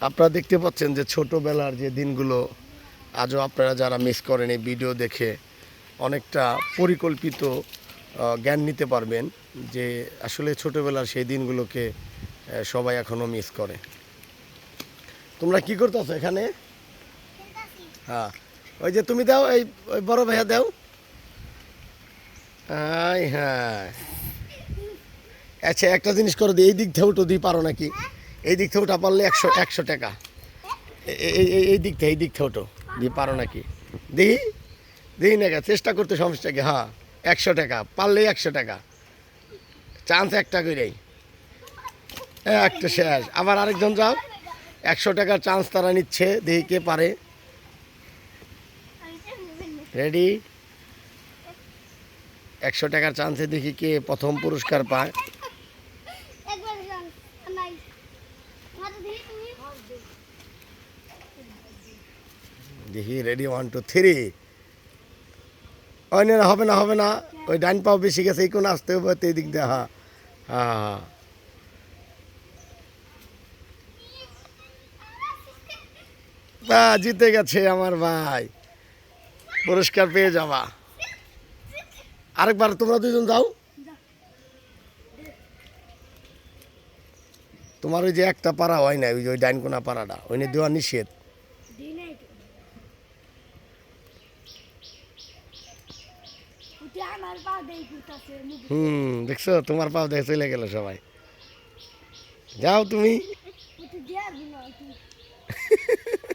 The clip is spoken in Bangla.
আপনারা দেখতে পাচ্ছেন যে ছোটোবেলার যে দিনগুলো, আজও আপনারা যারা মিস করেন এই ভিডিও দেখে অনেকটা পরিকল্পিত জ্ঞান নিতে পারবেন যে আসলে ছোটোবেলার সেই দিনগুলোকে সবাই এখনও মিস করে। তোমরা কি করতেছো এখানে? হ্যাঁ। ওই যে তুমি দাও, এই, ওই বড় ভাইয়া দাও। আই হ্যাঁ। আচ্ছা একটা জিনিস করো দিই এই দিক থেকে উঠো দিই পারো নাকি? এই দিক থেকে ওটা পারলে একশো একশো টাকা। এই দিক থেকে, এই দিক থেকে ওঠো দিয়ে পারো নাকি? দিই দিই না চেষ্টা করতে সমস্যা কি? হ্যাঁ একশো টাকা পারলেই একশো টাকা। চান্স একটা করেই একটা শেষ। আবার আরেকজন যাও, একশো টাকার চান্স তারা নিচ্ছে, দেখি কে পারে। রেডি একশো টাকার চান্সে দেখি কে প্রথম পুরস্কার পায়। দেখি রেডি ওয়ান টু থ্রি ওই না হবে না হবে না। ওই ডাইন পাও বেশি গেছে, এই কোন আসতে হবে এই দিক দিয়ে হ্যাঁ হ্যাঁ হ্যাঁ জিতে গেছে আমার ভাই। পুরস্কার পেয়ে যাবা। আরেকবার তোমরা দুজন যাও। তোমার ওই যে একটা পাড়া হয় না ওই যে ওই ডাইন কোনা পাড়াটা ওই নিয়ে দেওয়া নিষেধ। হম দেখছ? তোমার পাও দেখে চলে গেল সবাই। যাও তুমি।